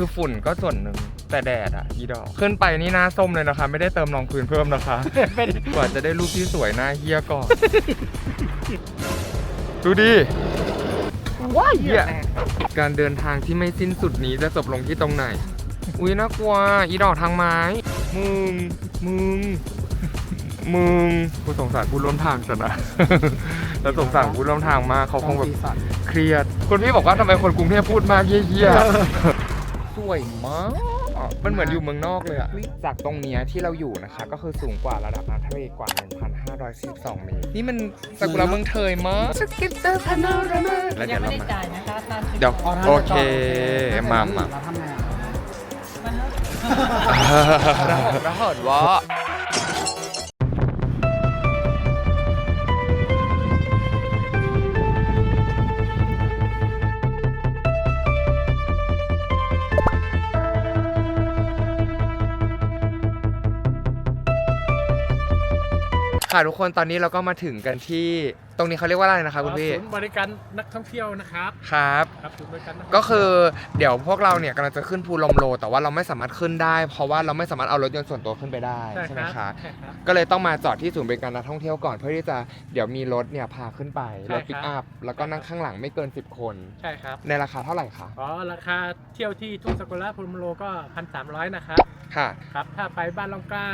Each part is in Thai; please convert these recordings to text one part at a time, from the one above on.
คือฝุ่นก็ส่วนหนึ่งแต่แดดอะอีดอกขึ้นไปนี่หน้าส้มเลยนะคะ ไม่ได้เติมรองพื้นเพิ่มนะคะ กว่าจะได้รูปที่สวยหน้าเฮียก่อน ดูดิว้ายเฮียการเดินทางที่ไม่สิ้นสุดนี้จะจบลงที่ตรงไหน อุ้ยน่ากลัว อีดอกทางไม้ มึง มึง มึงกูสงสารผู้ร่วมทางจังนะแล้วสงสารผู้ร่วมทางมากเขาคงแบบเครียดคุณพี่บอกว่าทำไมคนกรุงเทพพูดมากเยี่ยๆส วยมาก มันเหมือนอยู่เมืองนอกเลยอะจากตรงเนี้ยที่เราอยู่นะคะ ก็คือสูงกว่าระดับน้ำทะเลกว่า 1,542 เมตร นี่มันซากุระเมืองเทยมากสกิปเตอร์พานารามาแล้วยัเดี๋ยวงไม่เราได้มาจ่ายนะคะตามที่เดี๋ยวบอกโอเค มามาเราทำไงอะมาเถอะระเหิดวะ ค่ะทุกคนตอนนี้เราก็มาถึงกันที่ตรงนี้เขาเรียกว่าอะไรนะคะคุณพี่ศูนย์บริการนักท่องเที่ยวนะครับครับ ครับศูนย์บริการนักท่งก็เที่ยวคือเดี๋ยวพวกเราเนี่ยกำลังจะขึ้นภูลมโล แต่ว่าเราไม่สามารถขึ้นได้ เพราะว่าเราไม่สามารถเอารถยนต์ส่วนตัวขึ้นไปได้ใช่ไหมคะใช่ครับ ก็เลยต้องมาจอดที่ศูนย์บริการนักท่องเที่ยวก่อนเพื่อที่จะเดี๋ยวมีรถเนี่ยพาขึ้นไปใช่รครับถปิกอัพแล้วก็นั่งข้างหลังไม่เกิน 10 คน ใช่ครับในราคาเท่าไหร่คะอ๋อราคาเที่ยวที่ทุ่งสกุระพรหมโลก็พันสามร้อยนะครับ ค่ะ ครับ ถ้าไปบ้านลองกล้า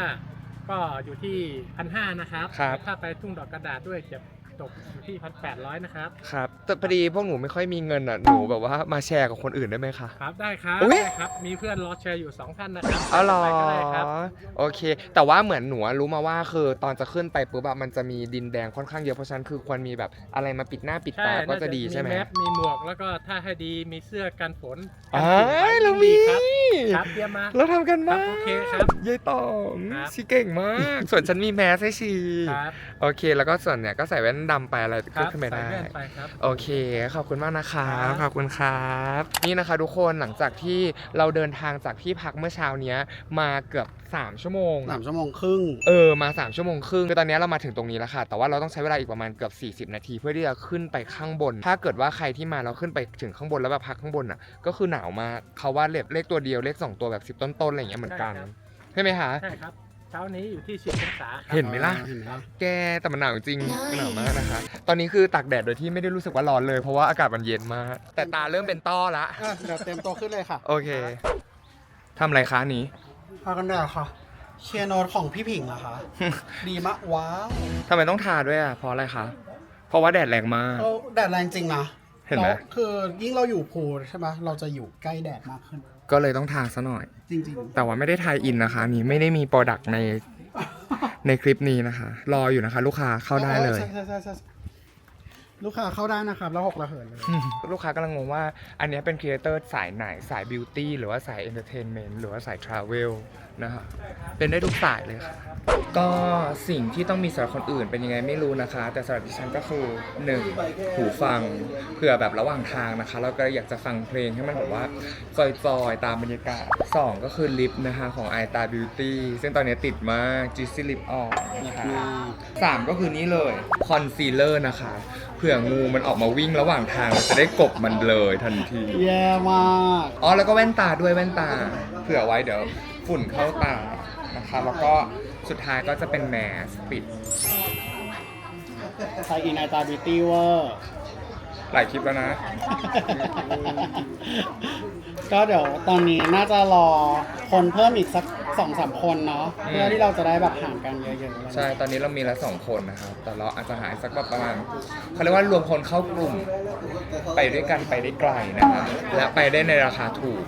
ก็อยู่ที่พันห้านะครับครับ ถ้าไปทุ่งดอกกระดาษด้วยจะ ตกอยู่ที่พันแปดร้อยนะครับ ครับ แต่พอดีพวกหนูไม่ค่อยมีเงินอะ หนูแบบว่ามาแชร์กับคนอื่นได้ไหมคะ ครับได้ครับอุ๊ย ได้ครับ มีเพื่อนรอแชร์อยู่สองท่านนะครับอ๋อเหรอ ไปก็ได้ครับ โอเค แต่ว่าเหมือนหนูอะรู้มาว่าคือตอนจะขึ้นไปปุ๊บแบบมันจะมีดินแดงค่อนข้างเยอะ เพราะฉะนั้นคือควรมีแบบอะไรมาปิดหน้าปิดใช่ตาก็น่าจะดีใช่ไหมแมสมีหมวกแล้วก็ถ้าให้ดีมีเสื้อกันฝนกันอ้าฝุ่นไว้ยเรามีครับครับเตรียมมา เราทำกันครัมาบกโอเคครับยายตองครับ ชีเก่งมาก ส่วนฉันมีแมสให้ชี ครับ โอเค แล้วก็ส่วนเนี่ยก็ใส่แว่นดำไปอะไรครับขึ้นไปใส่ได้ แว่นไปครับ โอเค ขอบคุณมากนะคะครับ ขอบคุณครับ นี่นะคะทุกคนหลังจากที่เราเดินทางจากที่พักเมื่อเช้าเนี้ยมาเกือบ 3 ชั่วโมง สามชั่วโมงครึ่ง เออ มา 3 ชั่วโมงครึ่งคือตอนนี้เรามาถึงตรงนี้แล้วค่ะ แต่ว่าเราต้องใช้เวลาอีกประมาณเกือบ 40 นาทีเพื่อที่จะขึ้นไปข้างบน ถ้าเกิดว่าใครที่มาเราขึ้นไปถึงข้างบนแล้วแบบพักข้างบนอะ ก็คือหนาวมากเขาว่าเลขเลขตัวเดียวเลขสองตัวแบบ 10 ต้นๆอะไรอย่างเงี้ยเหมือนกัน ใช่ครับ ใช่ไหมคะ ใช่ครับ เช้านี้อยู่ที่สิบองศาครับเห็นไหมล่ะ เห็นไหมล่ะ แกแต่มันหนาวจริงมันหนาวมากนะคะ ตอนนี้คือตากแดดโดยที่ไม่ได้รู้สึกว่าร้อนเลยเพราะว่าอากาศมันเย็นมาก แต่ตาเริ่มเป็นต้อละ อะเดี๋ยวเต็มตัวขึ้นเลยค่ะโอเคทำอะไรคะนี้ พากันแดดค่ะ เชียร์โนตของพี่ผิงเหรอคะ ดีมากว้าวทำไมต้องทาด้วยอะเพราะอะไรคะ เพราะว่าแดดแรงมาก เราแดดแรงจริงนะเห็นไหม แล้วคือยิ่งเราอยู่พูลใช่ไหมเราจะอยู่ใกล้แดดมากขึ้น ก็เลยต้องทาซะหน่อย จริงแต่ว่าไม่ได้ทายอินนะคะ นี่ไม่ได้มีโปรดักต์ในๆในคลิปนี้นะคะ รออยู่นะคะ ลูกค้าเข้าได้เลย ใช่ใช่ใช่ใช่ลูกค้าเข้าได้นะครับแล้วหกระเหินเลย ลูกค้ากำลังงงว่าอันเนี้ยเป็นครีเอเตอร์สายไหน สายบิวตี้หรือว่าสายเอนเตอร์เทนเมนต์หรือว่าสายทราเวลนะคะเป็นได้ทุกสายเลยค่ะก็สิ่งที่ต้องมีสำหรับคนอื่นเป็นยังไงไม่รู้นะคะ แต่สำหรับดิฉันก็คือ 1. หูฟังเผื่อแบบระหว่างทางนะคะ เราก็อยากจะฟังเพลงให้มันแบบว่าจอยๆ ตามบรรยากาศ2ก็คือลิปนะคะของ i t a Beauty ซึ่งตอนนี้ติดมาก Juicy Lip ออกนะคะสามก็คือนี่เลยคอนซีลเลอร์นะคะเผื่องูมันออกมาวิ่งระหว่างทางเราจะได้กบมันเลยทันที แย่มาก อ๋อแล้วก็แว่นตาด้วยแว่นตา เผื่อไว้เดี๋ยว ฝุ่นเข้าตานะคะ แล้วก็สุดท้ายก็จะเป็นแมสปิด ใส่อินไอตาบิตี้เวอร์ หลายคลิปแล้วนะ ก็เดี๋ยวตอนนี้น่าจะรอคนเพิ่มอีกสักสองสามคนเนาะอืม เพื่อที่เราจะได้แบบห่างกันเยอะๆอะไรใช่ ตอนนี้เรามีละสองคนนะครับ แต่เราอาจจะหายสักแบบประมาณเขาเรียกว่ารวมคนเข้ากลุ่ม ไปด้วยกันไปได้ไกลนะครับและไปได้ในราคาถูก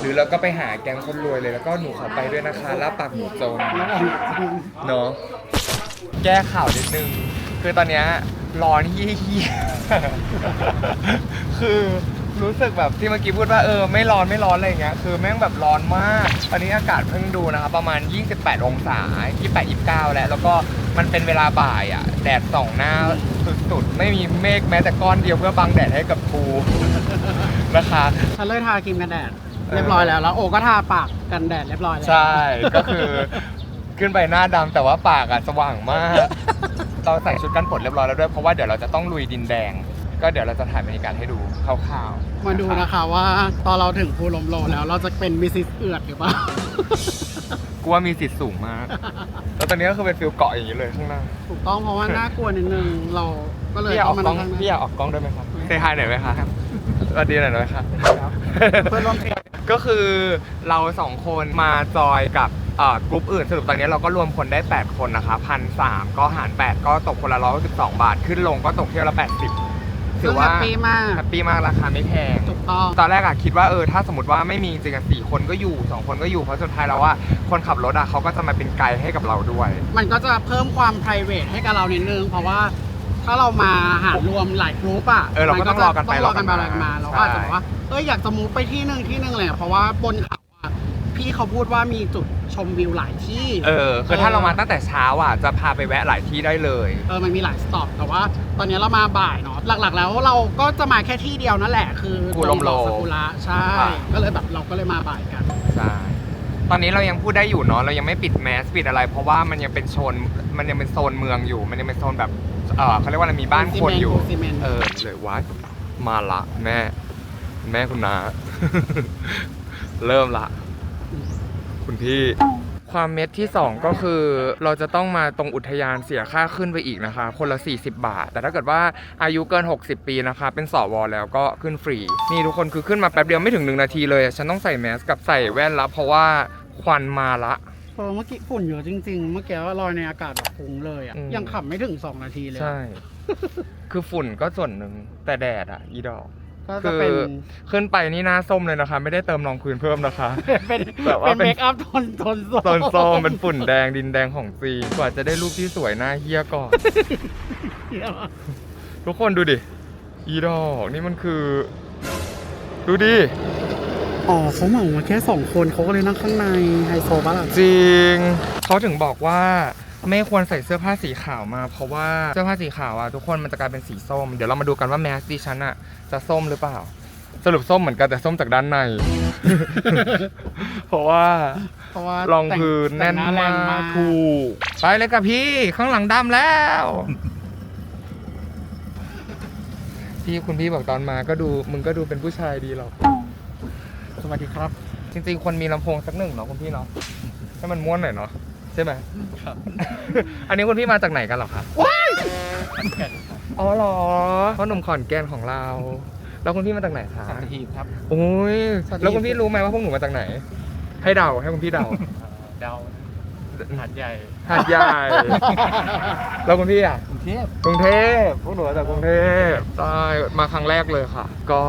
หรือเราก็ไปหาแก๊งคนรวยเลยแล้วก็หนูขอไปด้วยนะคะแล้วปากหมูโจรแล้วก็เนาะแก้ข่าวนิดนึง คือตอนเนี้ยร้อนเยี่ยคือรู้สึกแบบที่เมื่อกี้พูดว่าเออไม่ร้อนไม่ร้อนอะไรอย่างเงี้ยคือแม่งแบบร้อนมากตอนนี้อากาศเพิ่งดูนะครับประมาณ 28 องศา 28 29 แล้วแล้วก็มันเป็นเวลาบ่ายอะ แดดส่องหน้าสุดๆ ไม่มีเมฆแม้แต่ก้อนเดียวเพื่อบังแดดให้กับกูนะคะ ฉันเลยทาครีมกันแดด เรียบร้อยแล้วแล้วโอก็ทาปากกันแดดเรียบร้อยแล้วใช่ ก็คือขึ้นไปหน้าดำแต่ว่าปากอะสว่างมาก เราใส่ชุดกันฝนเรียบร้อยแล้วด้วย เพราะว่าเดี๋ยวเราจะต้องลุยดินแดง ก็เดี๋ยวเราจะถ่ายบรรยากาศให้ดูคร่าวๆมาดูนะคะว่าตอนเราถึงภูลมโลแล้วเราจะเป็นมิสซิสเอือดหรือเปล่า กูว่ามีสิทธิ์สูงมาก แล้วตอนนี้ก็คือเป็นฟิลเกาะอย่างนี้เลยข้างหน้าถูกต้องเพราะว่าน่ากลัวนิดนึงเราก็เลยพี่อยากอต้อองกมากล้นั่องงข้างหพี่อน้ายากออกกล้องได้ไหมครับเซฮายหน่อยไหมคะสวัสดีหน่อยได้ไหมคะเพื่อนร่วมทริป ก็คือเราสองคนมาจอยกับเอ่อกลุ่มอื่นสรุปตอนนี้เราก็รวมคนได้ 8 คนนะคะพันสามก็หาร 8 ก็ตกคนละร้อยสิบสองบาท ขึ้นลงก็ตกเที่ยวละ 80ถือว่าแฮปปี้มากแฮปปี้มากราคาไม่แพงถูกต้องตอนแรกอะคิดว่าเออถ้าสมมติว่าไม่มีจริงๆอะสี่คนก็อยู่สองคนก็อยู่เพราะสุดท้ายแล้วว่าคนขับรถอะเขาก็จะมาเป็นไกด์ให้กับเราด้วย มันก็จะเพิ่มความ p r i v a t ให้กับเรานิดนึงเพราะว่าถ้าเรามาหารวมหลายกรุ๊ปอะเออเราก็ต้องรอกันไปต้องรอกันไปรรออกักันนมามาเราก็อาจจะใช่บอกว่า เอ้ยอยากจะมูฟไปที่หนึ่งที่หนึ่งเลยเพราะว่าบนเขาอะพี่เขาพูดว่ามีจุดชมวิวหลายที่ เออคือถ้าเรามาตั้งแต่เช้าอะจะพาไปแวะหลายที่ได้เลย เออมันมีหลายสต็อปแต่ว่า ตอนนี้เรามาบ่ายเนาะหลักๆ แล้วเราก็จะมาแค่ที่เดียวนั่นแหละ คือภูลมโลดอกซากุระใช่ครับก็เลยแบบเราก็เลยมาบ่ายกัน ใช่ ตอนนี้เรายังพูดได้อยู่เนาะเรายังไม่ปิดแมสปิดอะไร เพราะว่ามันยังเป็นโซนมันยังเป็นโซนเมืองอยู่ มันยังเป็นโซนแบบเออเขาเรียกว่าอะไรมีบ้านคนอยู่ซีเมนต์ เออเลยวัดมาละแม่ แม่คุณนา เริ่มละ คุณพี่ ความเม็ดที่ 2 ก็คือ เราจะต้องมาตรงอุทยานเสียค่าขึ้นไปอีกนะคะ คนละ 40 บาท แต่ถ้าเกิดว่าอายุเกิน 60 ปีนะคะ เป็นสวแล้วก็ขึ้นฟรี นี่ทุกคนคือขึ้นมาแป๊บเดียวไม่ถึง 1 นาทีเลย ฉันต้องใส่แมสกับใส่แว่นละเพราะว่าควันมาละเออเมื่อกี้ฝุ่นเยอะจริงๆ เมื่อกี้ลอยในอากาศแบบฟุ้งเลยอะ อืม ยังขับไม่ถึง 2 นาทีเลยใช่ คือฝุ่นก็ส่วนหนึ่งแต่แดดอะ อีดอก ก็คืจะอเป็น ขึ้นไปนี่หน้าส้มเลยนะคะ ไม่ได้เติมรองพื้นเพิ่มนะคะ เป็นแบบว่าเป็นเป็น เมคอัพโทนโทนโซนส้มเป็นฝุ่นแดงดินแดงของจริงกว่าจะได้รูปที่สวยหน้าเฮี้ยก่อน ทุกคนดูดิ อีดอกนี่มันคือ ดูดิ อ๋อเขาเหมามาแค่สองคนเขาก็เลยนั่งข้างในไฮโซบ้าล่ะจริง เขาถึงบอกว่า ไม่ควรใส่เสื้อผ้าสีขาวมา เพราะว่าเสื้อผ้าสีขาวอะทุกคนมันจะกลายเป็นสีส้ม เดี๋ยวเรามาดูกันว่าแมสดิฉันอะจะส้มหรือเปล่า สรุปส้มเหมือนกันแต่ส้มจากด้านใน เพราะว่าเพราะว่ารองพื้นแต่แน่งนหาแรงมากถูกไปเลยกับพี่ข้างหลังดำแล้ว พี่คุณพี่บอกตอนมาก็ดูมึงก็ดูเป็นผู้ชายดีหรอกสวัสดีครับ จริงๆควรมีลำโพงสักหนึ่งเนาะคุณพี่เนาะให้มันม้วนหน่อยเนาะ ใช่ไหมครับ อันนี้คุณพี่มาจากไหนกันเหรอครับอ๋อเหรอพ่อหนุ่มขอนแก่นของเรา แล้วคุณพี่มาจากไหนคะสัตหีบครับ โอ้ยสัตหีบ แล้วคุณพี่รู้ไหมว่าพวกหนูมาจากไหน ให้เดาให้คุณพี่เดาเดาหาดใหญ่หาดใหญ่ แล้วคุณพี่อะ กรุงเทพกรุงเทพพวกหนูมาจากกรุงเทพใช่มาครั้งแรกเลยค่ะ ก็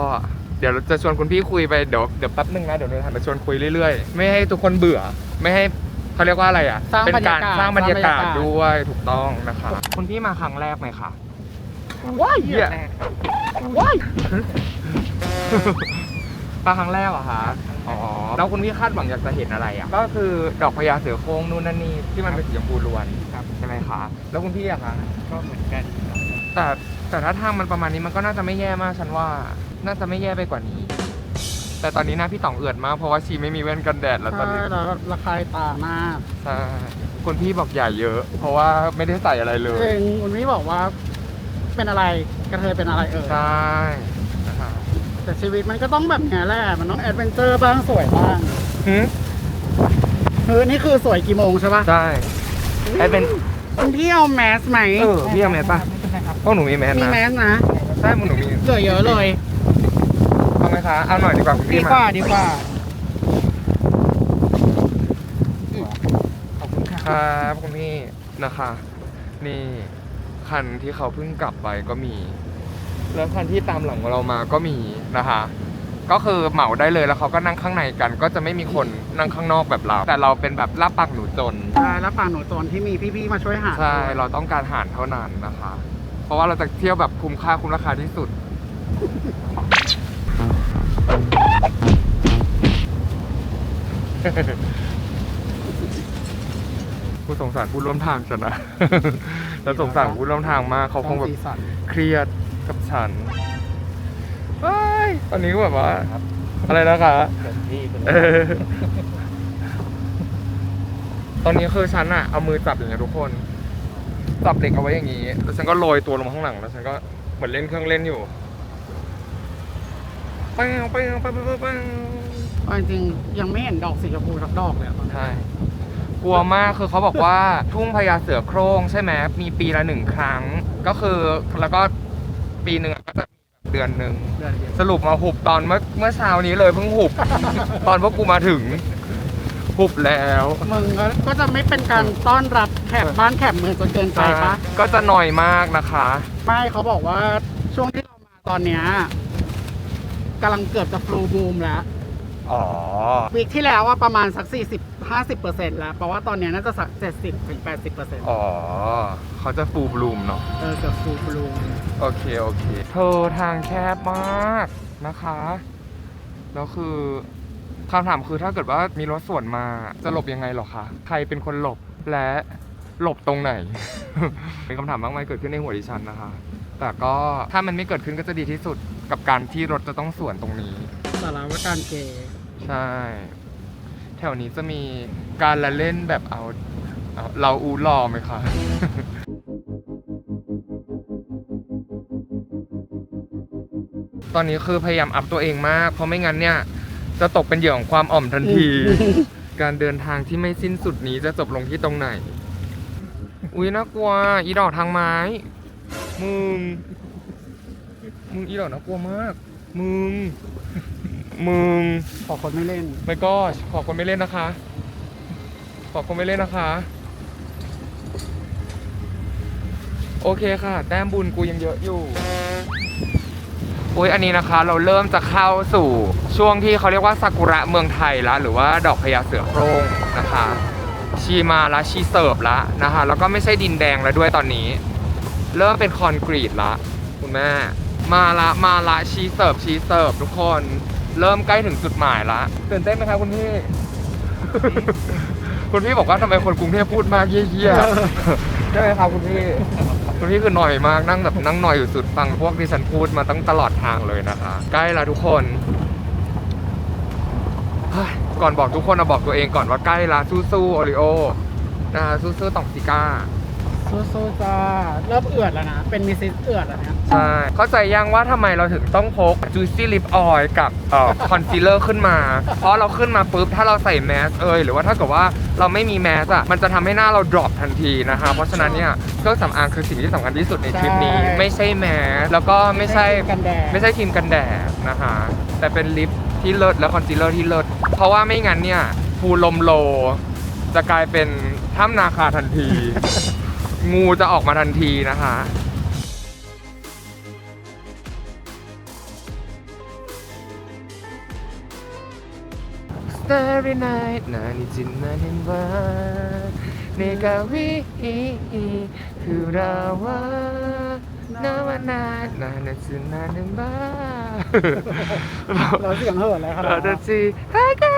เดี๋ยวจะชวนคุณพี่คุยไปเดี๋ยวเดี๋ยวแป๊บนึงนะเดี๋ยวหนูหันไปชวนคุยเรื่อยๆ ไม่ให้ทุกคนเบื่อ ไม่ให้ เขาเรียกว่าอะไรอะ สร้างเป็นการบรรยากาศสร้างบรรยากาศสร้างบรรยากาศ ด้วยถูกต้องนะคะคุณพี่มาครั้งแรกไหมคะว้ายเหี้ยว้ายมาครั้งแรกเหรอคะอ๋อแล้วคุณพี่คาดหวังอยากจะเห็นอะไรอะก็คือดอกพญาเสือโคร่งนู่นนั่นนี่ที่มันเป็นสีชมพูล้วนครับใช่ไหมคะแล้วคุณพี่อะคะก็เหมือนกันครับแต่แต่ถ้าทางมันประมาณนี้มันก็น่าจะไม่แย่มากฉันว่า น่าจะไม่แย่ไปกว่านี้ แต่ตอนนี้หน้าพี่ต่องเอือดมากเพราะว่าชีไม่มีแว่นกันแดดแล้วตอนใช่นี้แล้วราคาตามากใช่คุณพี่บอกใหญ่เยอะ เพราะว่าไม่ได้ใส่อะไรเลยเองคุณพี่บอกว่า เป็นอะไรกระเทยเป็นอะไรเออใช่นะคะแต่ชีวิตมันก็ต้องแบบนี้แหละมันต้องแอดเวนเจอร์บ้างสวยบ้างหืมเออนี่คือสวยกี่โมงใช่ปะใช่ไอเป็นคุณพี่เอาแมสไหมเออพี่เอาแมสป่ะไม่เป็นไรครับพวกหนูมีแมสมีนะแมสนะใช่พวกหนูมีเหลือเยอะเลยเอา ไหมคะ เอาหน่อยดีกว่าคุณดีพี่กว่ามาดีกว่า ขอบคุณครับครับคุณพี่นะคะ นี่คันที่เขาเพิ่งกลับไปก็มี แล้วคันที่ตามหลังเรามาก็มีนะคะ ก็คือเหมาได้เลยแล้วเขาก็นั่งข้างในกัน ก็จะไม่มีคนนั่งข้างนอกแบบเรา แต่เราเป็นแบบลาบปักหนูจน ใช่แล้วป่าหนูตนที่มีพี่ๆมาช่วยหาใช่ เราต้องการหารเท่านั้นนะคะ เพราะว่าเราจะเที่ยวแบบคุ้มค่าคุ้มราคาที่สุด ผู้สงสารผู้ร่วมทางฉันนะ แล้วสงสารผู้ร่วมทางมากเขาคงแบบสีสันเครียดกับฉันเฮ้ยตอนนี้ก็แบบว่า อะไรนะคะเต็มที่เป็นเออตอนนี้คือฉันอะเอามือจับอย่างเงี้ยทุกคน จับเด็กเอาไว้อย่างงี้ แล้วฉันก็โรยตัวลงมาข้างหลัง แล้วฉันก็เหมือนเล่นเครื่องเล่นอยู่ไปไปไปไปไปไป เอาจริงๆยังไม่เห็นดอกสีชมพูสักดอกเลยอะตอนนี้ใช่ กลัวมากคือเขาบอกว่า ทุ่งพญาเสือโคร่งใช่ไหมมีปีละหนึ่งครั้ง ก็คือแล้วก็ปีหนึ่งก็จะมีเดือนหนึ่ง เดือนเดียวสรุปมาหุบตอนเมื่อเมื่อเช้านี้เลยเพิ่งหุบ ตอนพวกกูมาถึง หุบแล้วมึงก็ก็จะไม่เป็นการต้อนรับแขกบ้านแขกเมืองจนเกินไปปะ ก็จะหน่อยมากนะคะ ไม่เขาบอกว่าช่วงที่เรามาตอนเนี้ยกำลังเกือบจะฟลูบูมแล้ว อ๋อ วีคที่แล้วว่าประมาณสัก 40 50 แล้ว เพราะว่าตอนเนี้ยน่าจะสัก 70ถึง80อ๋อ เขาจะฟูบลูมเนาะ เออเกือบฟลูบูมโอเค โอเค เธอทางแคบมากนะคะ แล้วคือคำถามคือถ้าเกิดว่ามีรถสวนมาจะหลบยังไงหรอคะ ใครเป็นคนหลบและหลบตรงไหน เป็นคำถามมากมายเกิดขึ้นในหัวดิฉันนะคะ แต่ก็ถ้ามันไม่เกิดขึ้นก็จะดีที่สุดกับการที่รถจะต้องสวนตรงนี้ สาราว่าการเกย์ ใช่ แถวนี้จะมีการละเล่นแบบเอาเอาเราอูรอไหมคะตอนนี้คือพยายามอัพตัวเองมาก เพราะไม่งั้นเนี่ย จะตกเป็นเหยื่อของความอ่อมทันที การเดินทางที่ไม่สิ้นสุดนี้จะจบลงที่ตรงไหน อุ้ยน่ากลัว อีดอกทางไม้ มึง มึงอีดอกน่ากลัวมาก มึง มึงขอคนไม่เล่น ไม่ก็ขอคนไม่เล่นนะคะ ขอคนไม่เล่นนะคะ โอเคค่ะ แต้มบุญกูยังเยอะอยู่อุ้ยอันนี้นะคะ เราเริ่มจะเข้าสู่ช่วงที่เขาเรียกว่าซากุระเมืองไทยละหรือว่าดอกพญาเสือโคร่งนะคะ ชีมาละชีเสิร์ฟละนะคะ แล้วก็ไม่ใช่ดินแดงแล้วด้วยตอนนี้ เริ่มเป็นคอนกรีตละคุณแม่มาละมาละชีเสิร์ฟชีเสิร์ฟทุกคน เริ่มใกล้ถึงจุดหมายละตื่นเต้นไหมครับคุณพี่ คุณพี่บอกว่าทำไมคนกรุงเทพพูดมากเยี่ยๆใช่ไหมครับคุณพี่ คุณพี่คือหน่อยมากนั่งแบบนั่งหน่อยอยู่สุดฟังพวกที่ฉันพูดมาตั้งตลอดทางเลยนะคะ ใกล้แล้วทุกคนเฮ้ยก่อนบอกทุกคนเอาบอกตัวเองก่อนว่าใกล้ละสู้ๆโอริโอนะสู้ๆต่องซิก้า สู้ๆจ้าเริ่มเอือดแล้วนะ เป็นมิสซิสเอือดแล้วนะใช่ เข้าใจยังว่าทำไมเราถึงต้องพก Juicy Lip Oil กับเอ่อคอนซีลเลอร์ขึ้นมา เพราะเราขึ้นมาปุ๊บ ถ้าเราใส่แมสเอยหรือว่าถ้าเกิดว่าเราไม่มีแมสอะมันจะทำให้หน้าเราดรอปทันทีนะคะ เพราะฉะนั้นเนี่ยเครื่องสำอางคือสิ่งที่สำคัญที่สุดในทริปนี้ ไม่ใช่แมสแล้วก็ไม่ใช่ กันแดดไม่ใช่ครีมกันแดดนะคะ แต่เป็นลิปที่เลิศและคอนซีลเลอร์ที่เลิศเพราะว่าไม่งั้นเนี่ยภูลมโล จะกลายเป็นถ้ำนาคาทันที งูจะออกมาทันทีนะคะนานิจินนานินวานกาวิคือราวานาวนานานิจินนานินวาเราเสียงเห่อแล้วครับเราจะจีฮักกัน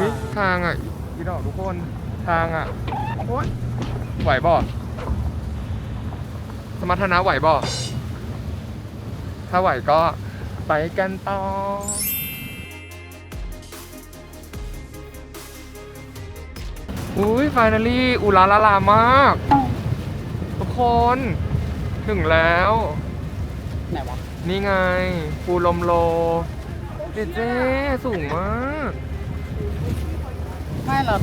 นะทางอะพี่ดอกทุกคน ทางอะโอ๊ยไหวบ่สมรรถนะไหวบ่ถ้าไหวก็ไปกันต่ออุ้ยฟ i น a ลี่อุลาลาลามาก ทุกคน ถึงแล้ว ไหนวะนี่ไงภูลมโลเจเจสูงมาก ไม่หรอก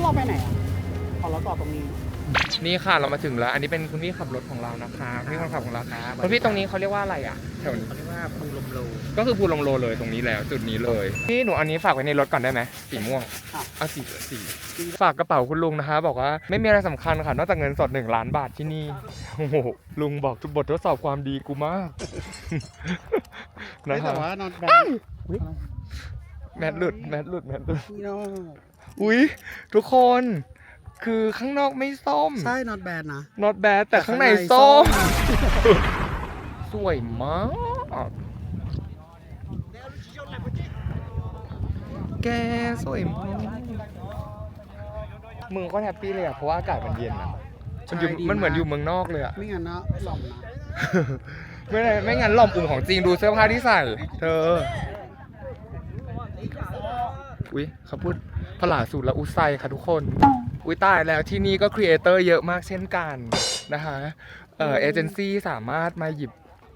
เอ้าเราไปไหนอะขอเราต่อตรงนี้ นี่ค่ะเรามาถึงแล้ว อันนี้เป็นคุณพี่ขับรถของเรานะคะคุณพี่คนขับของเราคุณพี่ตรงนี้เขาเรียกว่าอะไรอะแถวนี้เขาเรียกว่าภูลมโลก็คือภูลมโลเลยตรงนี้แล้วจุดนี้เลยพี่หนูอันนี้ฝากไว้ในรถก่อนได้ไหมสีม่วงอะเอาสีสีฝากกระเป๋าคุณลุงนะคะ บอกว่าไม่มีอะไรสำคัญค่ะนอกจากเงินสดหนึ่งล้านบาทที่นี่โอ้โหลุงบอกทุกบททดสอบความดีกูมากไม่นะแต่คะว่า not bad แมทหลุดแมทหลุดแมทหลุดโน่อุ้ ยทุกคนคือข้างนอกไม่ส้ม ใช่ not bad นะ not bad แต่ข้างในแต่ข้างในส้มส้ม สวยมาก แกสวยมากมึงก็แฮปปี้เลยอะเพราะว่าอากาศมันเย็นอะมันอยู่ใช่ดีมันเหมือนมาก อยู่เมืองนอกเลยอะไม่งั้นนะหล่อมนะ ไม่ได้ไม่งั้นหล่อมอุ่มของจริงดูเสื้อผ้าที่ใส่ เธอ อุ๊ยเขาพูดพลาสูตรละอุไซค่ะทุกคน อุ้ยตายแล้วที่นี่ก็ครีเอเตอร์เยอะมากเช่นกันนะคะเออเอเจนซี่สามารถมาหยิบ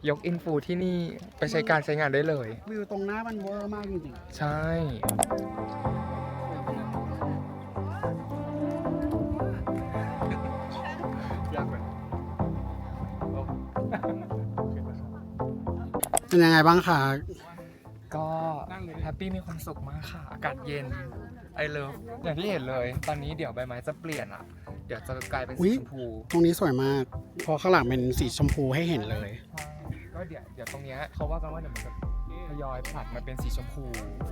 ยกอินฟูที่นี่ไปใช้การใช้งานได้เลย วิวตรงหน้ามันเวอร์มากจริงใช่ ๆเป็นยังไงบ้างคะ ก็แฮปปี้มีความสุขมากค่ะ อากาศเย็นไอเลิฟอย่างที่เห็นเลย ตอนนี้เดี๋ยวใบไม้จะเปลี่ยนอะ เดี๋ยวจะกลายเป็นสีชมพูตรงนี้สวยมากเพราะข้างหลังเป็นสีชมพูให้เห็นเลย ก็เดี๋ยวเดี๋ยวตรงเนี้ยเขาว่ากันว่าเดี๋ยวมันจะทยอยผลัดมาเป็นสีชมพู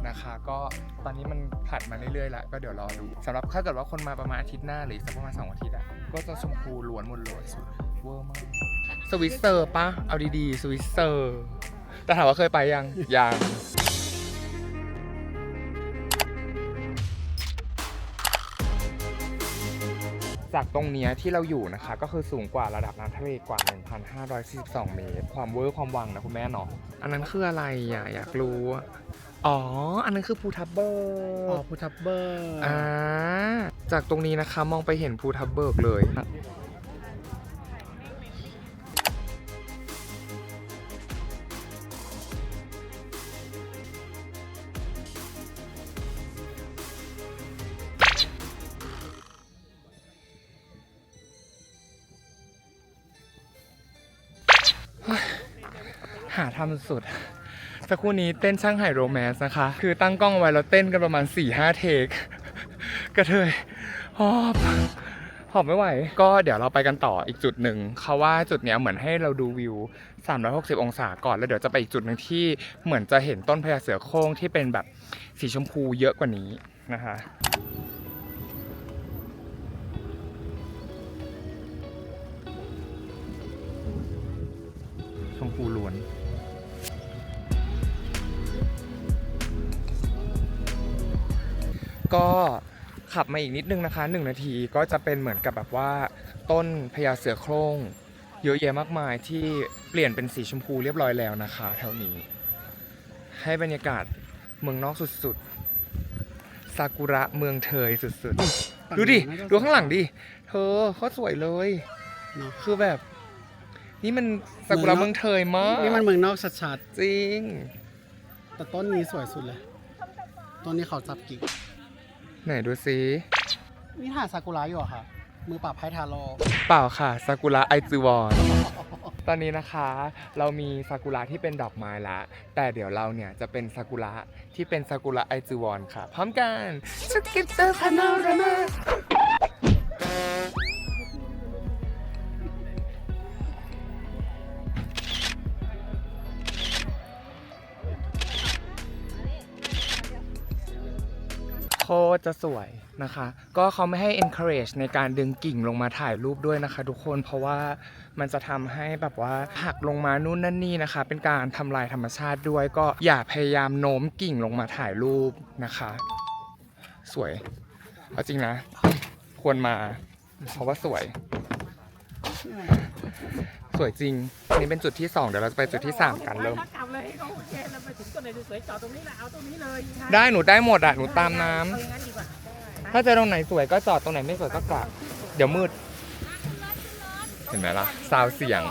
นะคะ ก็ตอนนี้มันผลัดมาเรื่อยๆแหละก็เดี๋ยวรอดูสำหรับถ้าเกิดว่าคนมาประมาณอาทิตย์หน้าหรืออีกสักประมาณสองอาทิตย์อะก็จะชมพูล้วนหมดเลยสวยเวอร์มากสวิสเซอร์ปะเอาดีๆสวิสเซอร์ แต่ถามว่าเคยไปยังยังจากตรงเนี้ยที่เราอยู่นะคะ ก็คือสูงกว่าระดับน้ำทะเลกว่า 1,542 เมตร ความเวอร์ความวังนะคุณแม่เนาะอันนั้นคืออะไรอะอยากรู้อะอ๋อ อันนั้นคือภูทับเบิอ๋อกภูทับเบอร์อ่าจากตรงนี้นะคะมองไปเห็นภูทับเบิกเลย สุดสักครู่นี้เต้นช่างไห่โรแมนส์นะคะ คือตั้งกล้องไว้แล้วเต้นกันประมาณ 4-5 เทคกระเทยหอบหอบไม่ไหว ก็เดี๋ยวเราไปกันต่ออีกจุดหนึ่ง เขาว่าจุดเนี้ยเหมือนให้เราดูวิว 360 องศาก่อน แล้วเดี๋ยวจะไปอีกจุดหนึ่งที่เหมือนจะเห็นต้นพญาเสือโคร่งที่เป็นแบบสีชมพูเยอะกว่านี้นะคะชมพูล้วน ก็ขับมาอีกนิดนึงนะคะหนึ่งนาทีก็จะเป็นเหมือนกับแบบว่า ต้นพญาเสือโคร่งเยอะแยะมากมายที่เปลี่ยนเป็นสีชมพูเรียบร้อยแล้วนะคะแถวนี้ ให้บรรยากาศเมืองนอกสุดๆซากุระเมืองเทยสุดๆ ดูดิ ดูข้างหลังดิ เธอเขาสวยเลย เนอะ คือแบบ นี่มันซากุระเมืองเทยมากนี่มันเมืองนอกชัดจริง ๆ แต่ต้นนี้สวยสุดเลย ต้นนี้เขาจับกิ่ง ไหนดูซินี่ถ่ายซากุระอยู่เหรอะค่ะ มือปราบไพ่ทาโร่เปล่าค่ะซากุระไอจูวอน ตอนนี้นะคะเรามีซากุระที่เป็นดอกไม้ละแต่เดี๋ยวเราเนี่ยจะเป็นซากุระที่เป็นซากุระไอจูวอนค่ะ พร้อมกันสกิปเตอร์พานาราม ตจะสวยนะคะ ก็เขาไม่ให้ encourage ในการดึงกิ่งลงมาถ่ายรูปด้วยนะคะ ทุกคนเพราะว่ามันจะทำให้แบบว่าหักลงมานู่นนั่นนี่นะคะ เป็นการทำลายธรรมชาติด้วย ก็อย่าพยายามโน้มกิ่งลงมาถ่ายรูปนะคะ สวยเอาจริงนะ ควรมาเพราะว่าสวย สวยจริงอันนี้เป็นจุดที่ 2 เดี๋ยวเราจะไปจุดที่ 3 กันเริ่ม ถ้ากลับเลยให้เขาโอเคแล้วไปถึงต้นไหนสวยๆจอดตรงนี้นะเอาตรงนี้เลยได้หนูได้หมดอะหนูตามน้ำเอาอย่างนั้นดีกว่าถ้าเจอตรงไหนสวยก็จอดตรงไหนไม่สวยก็กลับ เดี๋ยวมืด เห็นไหมล่ะ ซาวเสียง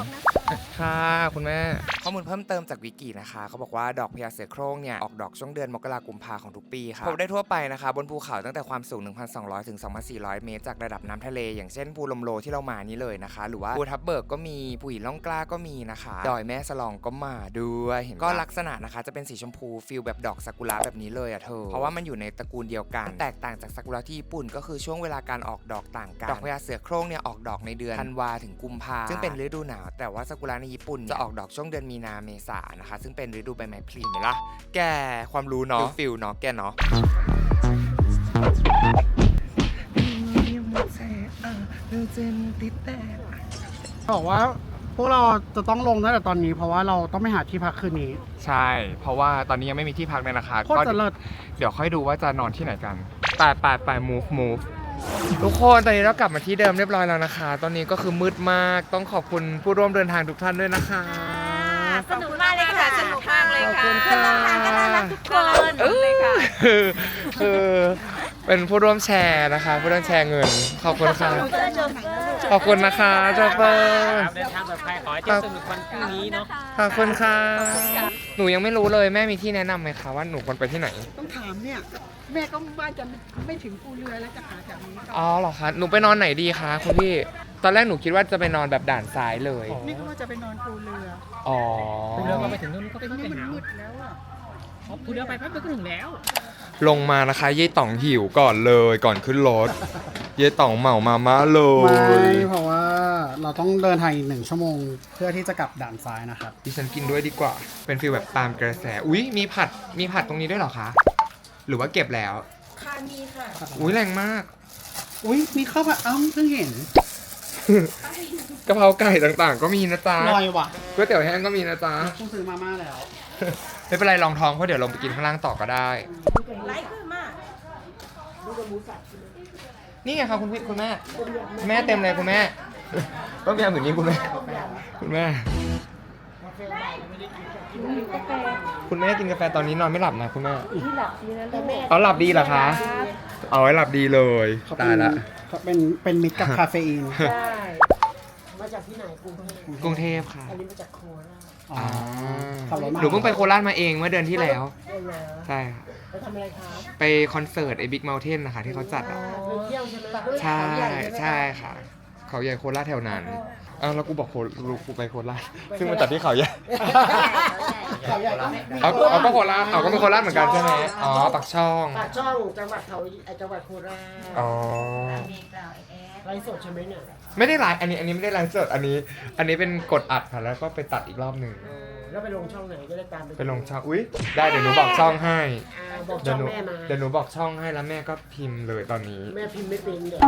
ค่ะคุณแม่ ข้อมูลเพิ่มเติมจากวิกินะคะเขาบอกว่าดอกพญาเสือโคร่งเนี่ยออกดอกช่วงเดือนมกราคมพาของทุกปีค่ะพบได้ทั่วไปนะคะ บนภูเขาตั้งแต่ความสูง 1,200 ถึง 2,400 เมตรจากระดับน้ำทะเล อย่างเช่นภูลมโลที่เรามานี้เลยนะคะ หรือว่าภูทับเบิกก็มีภูหินล่องกล้าก็มีนะคะดอยแม่สลองก็มาด้วยเห็นปะก็ลักษณะนะคะจะเป็นสีชมพูฟิลแบบดอกซากุระแบบนี้เลยอะเธอเพราะว่ามันอยู่ในตระกูลเดียวกัน แตกต่างจากซากุระที่ญี่ปุ่น ก็คือช่วงเวลาการออกดอกต่างกันดอกพญาเสือโคร่งเนี่ยออกดอกในเดือนธันวาถึงกุมภาซึ่งเป็นฤดูหนาวแต่ว่าซากุระในญี่ปุ่นจะออกดอกช่วงเดือนมีนาเมษานะคะ ซึ่งเป็นฤดูใบไม้ผลิเห็นไหมล่ะ แกความรู้เนาะฟิลเนาะแกเนาะบอกว่าพวกเราจะต้องลงตั้งแต่ตอนนี้เพราะว่าเราต้องไปหาที่พักคืนนี้ใช่ เพราะว่าตอนนี้ยังไม่มีที่พักเลยนะคะโคตรจะเลิศ เดี๋ยวค่อยดูว่าจะนอนที่ไหนกันไปไปไป move move ทุกคนตอนนี้เรากลับมาที่เดิมเรียบร้อยแล้วนะคะ ตอนนี้ก็คือมืดมากต้องขอบคุณผู้ร่วมเดินทางทุกท่านด้วยนะคะ สนุกมากเลยค่ะสนุกมากเลยขอบค่ะคุณเพื่อนค่ะร่วมทางก็น่ารักทุกคนเออเออไปเป็นผู้ร่วมแชร์นะคะ ผู้ร่วมแชร์เงินขอบคุณค่ะ ขอบคุณนะคะโจเฟอร์ครับเดินทางปลอดภัยขอให้เที่ยวสนุกวันพรุ่งนี้เนาะขอบคุณค่ะ หนูยังไม่รู้เลยแม่มีที่แนะนำไหมคะว่าหนูควรไปที่ไหน ต้องถามเนี่ย แม่ก็ว่าจะไม่ถึงภูเรือแล้วจะหาจากนี้ต่ออ๋อเหรอคะ หนูไปนอนไหนดีคะคุณพี่ ตอนแรกหนูคิดว่าจะไปนอนแบบด่านซ้ายเลย นี่ก็ว่าจะไปนอนภูเรืออ๋อภูเรือก็ไปถึงนู่นก็แต่ต้องนี่ไปมันหามืดแล้วอะ อ๋อภูเรือไปแป๊บเดียวก็ถึงแล้ว ลงมานะคะเย่ต่องหิวก่อนเลยก่อนขึ้นรถ เย่ต่องเหมามาม่าเลไม่ยเพราะว่าเราต้องเดินทางอีกหนึ่งชั่วโมง เพื่อที่จะกลับด่านซ้ายนะครับ ดิฉันกินด้วยดีกว่า เป็นฟีลแบบตามกระแสอุ๊ยมีผัดมีผัดตรงนี้ด้วยเหรอคะ หรือว่าเก็บแล้ว ค่ะมีค่ะอุ๊ยแรงมาก อุ้ยมีข้าวผัดอ้ำเพิ่งเห็นกะเพราไก่ต่างๆ ก็มีนะจ๊ะลอยว่ะก๋วยเตี๋ยวแห้งก็มีนะจ๊ะต้องซื้อมาม่าแล้ว ไม่เป็นไรลองท้องเพราะเดี๋ยวลงไปกินข้างล่างต่อก็ได้ ไลค์ขึ้นมากนี่ไงครับคุณพี่คุณแม่แม่เต็มเลยคุณแม่ ต้องพยายามอย่างนี้คุณแม่ คุณแม่คุณแม่กินกาแฟตอนนี้นอนไม่หลับนะคุณแม่เอาหลับดีเหรอคะ เอาไว้หลับดีเลยเขาเป็ตายนละ เขาเป็นเป็นมิตรกับคาเฟอีนมาจากที่ไหนกรุงเทพกรุงเทพค่ะ อันนี้มาจากโคราช อ๋อขับรถมาหนูเพิ่งไปโคราชมาเองเมื่อเดือนที่แล้วได้แล้วใช่ค่ะไปทำอะไรคะไปคอนเสิร์ตไอ้บิ๊กเมลเทนนะคะที่เขาจัดอะ ไปเที่ยวใช่ไหม ใช่เขาหญ่ไหมคะใช่ค่ะ เขาใหญ่โคราชแถวนั้น อ้าวแล้วกูบอกโคลูกกูไปโคราชซึ่งมันจัดที่เขาใหญ่เขาใหญ่ก็มีเอาเอาก็โคราชเอาก็เป็นโคราชเหมือนกันใช่ไหมอ๋อปักช่องปากช่องจังหวัดเขาไอ้จังหวัดโคราชอ๋อไลฟ์สดใช่ไหมเนี่ยไม่ได้ไลฟ์อันนี้อันนี้ไม่ได้ไลฟ์สดอันนี้ อันนี้เป็นกดอัดค่ะแล้วก็ไปตัดอีกรอบหนึ่งเออ แล้วไปลงช่องไหนจะได้ตามไปลงช่องอุ้ยได้เดี๋ยวหนูบอกช่องให้อ่าบอกเดี๋ช่ยอวงหนูแม่มาเดี๋ยวหนูบอกช่องให้แล้วแม่ก็พิมพ์เลยตอนนี้ แม่พิมพ์ไม่เป็นเดี๋ยว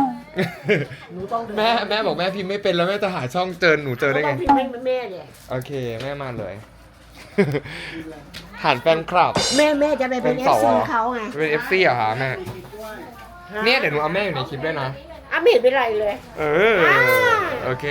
หนูต้องเดินแม่แม่บอกแม่พิมพ์ไม่เป็นแล้วแม่จะหาช่องเจอหนูเจอได้ไง ต้องพิมพ์ให้แม่เนี่ยโอเคแม่มาเลยฐานแฟนคลับ แม่แม่จะไปเป็นเป็เอนฟสวซีเขาไงเป็น FC เหรอคะแม่เนี่ยเดี๋ยวหนูเอาแม่อยู่ในคลิปด้วยนะ อะไม่เห็นเป็นไรเลย เออ โอเค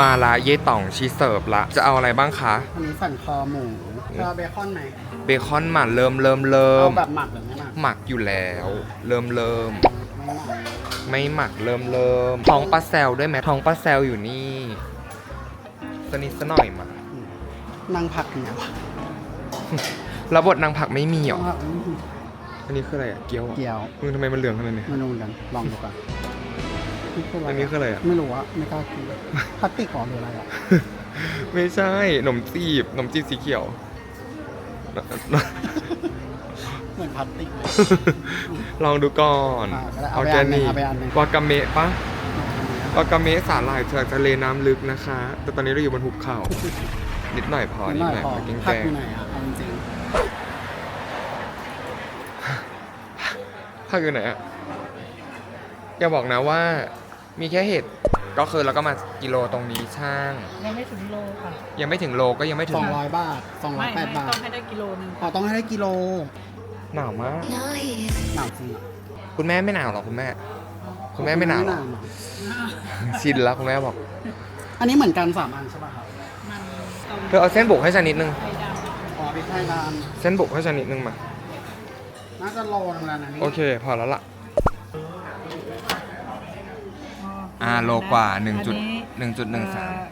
มาละเย่ต่องชีเสิร์ฟละ จะเอาอะไรบ้างคะ อันนี้สันคอหมูจะเอาเบคอนไหมเบคอนหมัเริ่มเริ่มเริ่เอามแบบหมักหรือไม่หมักหมักอยู่แล้ว เริ่มเริ่มไม่หมักไม่หมักเริ่มเริ่มท้องปลาแซลด้วยไหมท้องปลาแซลอยู่นี่สนิทสหน่อยมานั่งผักเนี่ยวะแล้วบทนางผักไม่มีเหรอนั่งผักอืมอันนี้คืออะไรอะเกี๊ยวอะเกี๊ยว มึงทำไมมันเหลืองขนาดนี้ ไม่รู้เหมือนกันลองดูก่อนนี่ คืออันนี้คืออะไรอะไม่รู้อะไม่กล้ากินพลาสติกหรอหรืออะไรอะไม่ใช่ขนมจีบขนมจีบสีเขียว เหมือนพลาสติกเลยลองดูก่อนอ่าก็ได้อเอาอไปร์แกอันหนึ่นิงกเอาไปอันหนึ่ง วากาเมะปะวากาเมะสาหร่ายจากทะเลน้ำลึกนะคะ แต่ตอนนี้เราอยู่บนหุบเขา นิดหน่อยพอ นินิดดหน่อยหน่อยพอมากิ้งผัแกกงอยู่ไหนอะเอาจริงภาคอยู่ไหนอะอย่าบอกนะว่า มีแค่เห็ดก็คือเราก็มากิโลตรงนี้ช่าง ยังไม่ถึงโลค่ะยังไม่ถึงโลก็ยังไม่ๆถึสงองร้อยบาทสองร้อไม่ยแปไม่ดบาต้อทงให้ได้กิโลนึงอ๋อต้องให้ได้กิโลหนาวมาก หนาวจริงอะคุณแม่ไม่หนาวหรอคุณแม่ คุณแม่ไม่หนาวหรอหรอชินแล้วคุณแม่บอก อันนี้เหมือนกันสามอันใช่ป่ะครับมันต้องเธอเอาเส้นบุกให้ฉันนิดนึง ไข่ดอ๋อพริกไทยดเส้นบุกให้ฉันนิดนึงมาำน่าจะโลนึงแล้วนะนี่โอเค พอแล้วล่ะำ อ่าโลกว่า1.1.13อั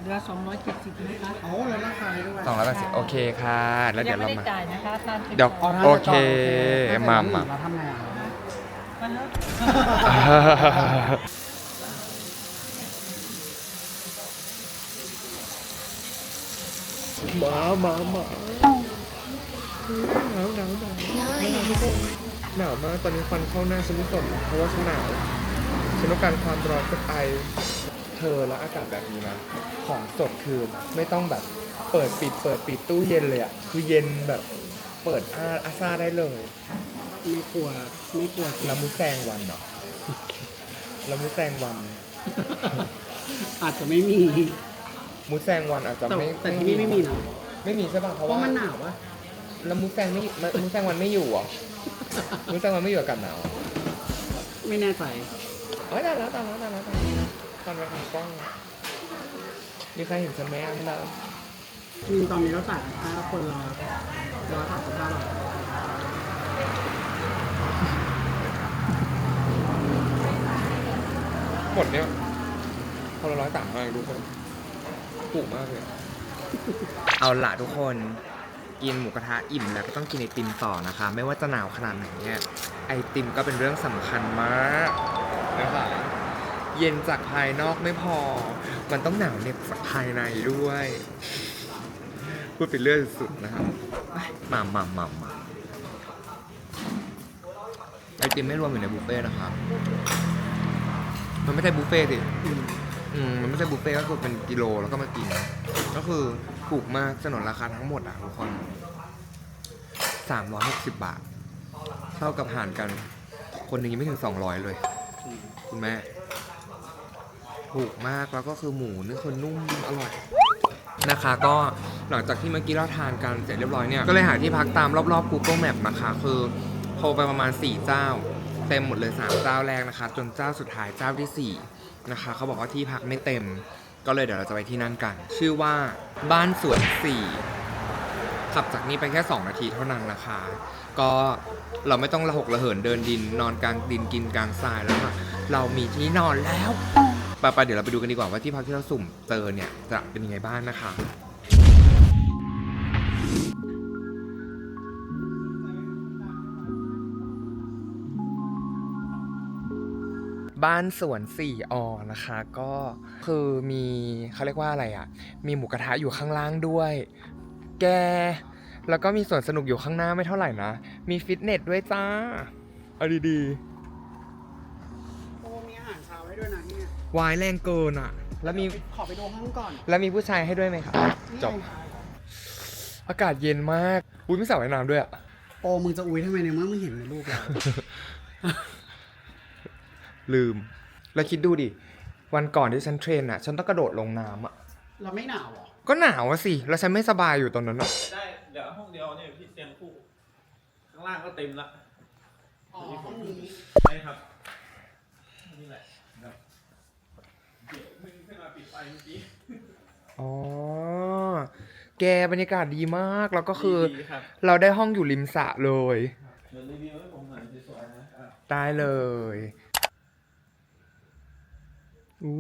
เดือสองร้อยเจ็ดสิบนะคะโอ้ลดราคาให้ด้วย สองร้อยแปดสิบโอเคค่ะ แล้วเดี๋ยวเรางไม่มาได้จ่ายนะคะตามที่เดี๋ยว อ๋อถ้าโอจะเคจองโอเคมามา แล้วทำไงอะมาเถอะหมาหมาหมาหนาวหนาวหนาวหนาวมากตอนนี้ควันเข้าหน้าฉันไม่สนเพราะว่าฉันหนาว ฉันต้องการความร้อนก็ไปเธอแล้วอากาศแบบนี้นะ ของสดคือไม่ต้องแบบเปิดปิดเปิดปิดตู้เย็นเลยอะคือเย็นแบบเปิดอาอาซาได้เลย ไม่กลัวไม่กลัวแล้วมุแซงวันเหรอแล้วมุแซงวัน อาจจะไม่มี มุแซงวันอาจจะแต่ไม่แต่ที่นี่ไม่มีนะไม่มีใช่ป่ะเพเพราะราะว่ามันหนาวอะแล้วมูแซงไม่มูแซงวันไม่อยู่เหรอมูแซงวันไม่อยู่อากาศหนาวไม่แน่ใจ เอ้ยได้แล้วได้แล้วได้แล้วได้แล้วตอนไปทำกล้องมีใครเห็นฉันไหมอะพี่เราจริงตอนนี้เราจ่ายค่าคนละร้อยสามสิบห้าบหมดเนี้ยคนละร้อยสามห้าทุกคนถูกมากเลยเอาละทุกคน กินหมูกระทะอิ่มแล้วก็ต้องกินไอติมต่อนะคะ ไม่ว่าจะหนาวขนาดไหนเนี่ยไอติมก็เป็นเรื่องสำคัญมาก นะคะเย็นจากภายนอกไม่พอ มันต้องหนาวในภายในด้วย พูดไปเรื่อยสุดนะครับมามามามาไอติมไม่รวมอยู่ในบุฟเฟ่ต์นะครับ มันไม่ใช่บุฟเฟ่ต์สิอืมมันไม่ใช่บุฟเฟ่ต์ก็คือเป็นกิโลแล้วก็มากิน ก็คือถูกมากสนนราคาทั้งหมดอะทุกคนสามร้อยหกสิบบาท เท่ากับหารกัน คนหนึ่งยังไม่ถึงสองร้อยเลย คุณแม่ถูกมากแล้วก็คือหมูนี่คือนุ่มอร่อยนะคะ ก็หลังจากที่เมื่อกี้เราทานกันเสร็จเรียบร้อยเนี่ยก็เลยหาที่พักตามรอบๆ Google Map นะคะคือโทรไปประมาณ 4 เจ้า เต็มหมดเลย 3 เจ้าแรกนะคะ จนเจ้าสุดท้ายเจ้าทีสี่4 นะคะเขาบอกว่าที่พักไม่เต็ม ก็เลยเดี๋ยวเราจะไปที่นั่นกัน ชื่อว่าบ้านสวน4ขับจากนี้ไปแค่ 2 นาทีเท่านั้นนะคะ ก็เราไม่ต้องระหกระเหินเดินดินนอนกลางดินกินกลางทรายแล้วค่ะเรามีที่นอนแล้วไปไปๆเดี๋ยวเราไปดูกันดีกว่าว่าที่พักที่เราสุ่มเจอเนี่ยจะเป็นยังไงบ้างนะคะ บ้านสวนสี่ออนะคะ ก็คือมีเขาเรียกว่าอะไรอะ มีหมูกระทะอยู่ข้างล่างด้วย แก แล้วก็มีสวนสนุกอยู่ข้างหน้าไม่เท่าไหร่นะ มีฟิตเนสด้วยจ้าเอาดีโอ้มีอาหารเช้าให้ด้วยนะที่เนี่ยๆวายแรงเกินอะ แล้วมี ขอไปดูห้องก่อนแล้วมีผู้ชายให้ด้วยไหมครับ จบอากาศเย็นมาก อุ้ยไม่สระว่ายน้ำด้วยอะโอ้มึงจะอุ้ยทำไมในเมื่อมึงเห็นในรูปแล้ว ลืม แล้วคิดดูดิ วันก่อนที่ฉันเทรนอะ ฉันต้องกระโดดลงน้ำอะ เราไม่หนาวเหรอ ก็หนาวอะสิ แล้วฉันไม่สบายอยู่ตอนนั้นอะได้ เดี๋ยวห้องเดียวเนี่ยพี่เตียงคู่ ข้างล่างก็เต็มละอ๋อห้องนี้ใช่ครับ นี่แหละครับเดี๋ยวมึงขึ้นมาปิดไฟเมื่อกี้อ๋อ แกบรรยากาศดีมาก แล้วก็คือ ดีครับเราได้ห้องอยู่ริมสระเลย เดี๋ยวรีวิวให้ผมหน่อยสวยๆนะอะ ได้เลย อู้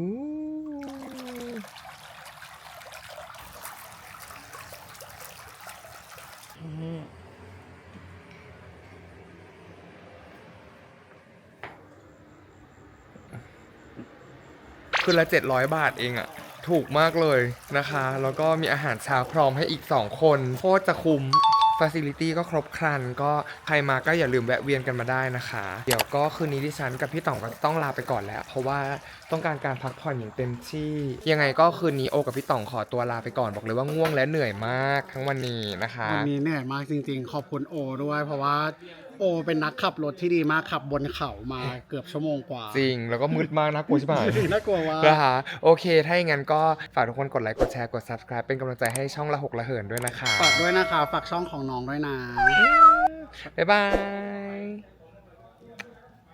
คืนละ 700 บาทเองอะถูกมากเลยนะคะ แล้วก็มีอาหารเช้าพร้อมให้อีก 2 คนโคตรจะคุ้มฟ a ซิลิตี้ก็ครบครัน ก็ใครมาก็อย่าลืมแวะเวียนกันมาได้นะคะ เดี๋ยวก็คืนนี้ดิฉันกับพี่ต่องก็ต้องลาไปก่อนแล้ว เพราะว่าต้องการการพักผ่อนอย่างเต็มที่ ยังไงก็คืนนี้โอกับพี่ต่องขอตัวลาไปก่อนบอกเลยว่าง่วงและเหนื่อยมากทั้งวันนี้นะคะ วันนี้เหนื่อยมากจริงๆ ขอบคุณโอด้วย เพราะว่า โอเป็นนักขับรถที่ดีมากขับบนเขามาเกือบชั่วโมงกว่าจริง แล้วก็มืดมากนะกลัวใช่ไหมน่ากลัวว่านะคะโอเค ถ้าอย่างนั้นก็ฝากทุกคนกดไลค์กดแชร์กด subscribe เป็นกำลังใจให้ช่องละหกละเหินด้วยนะคะฝากด้วยนะคะฝากช่องของน้องด้วยนะบ๊ายบาย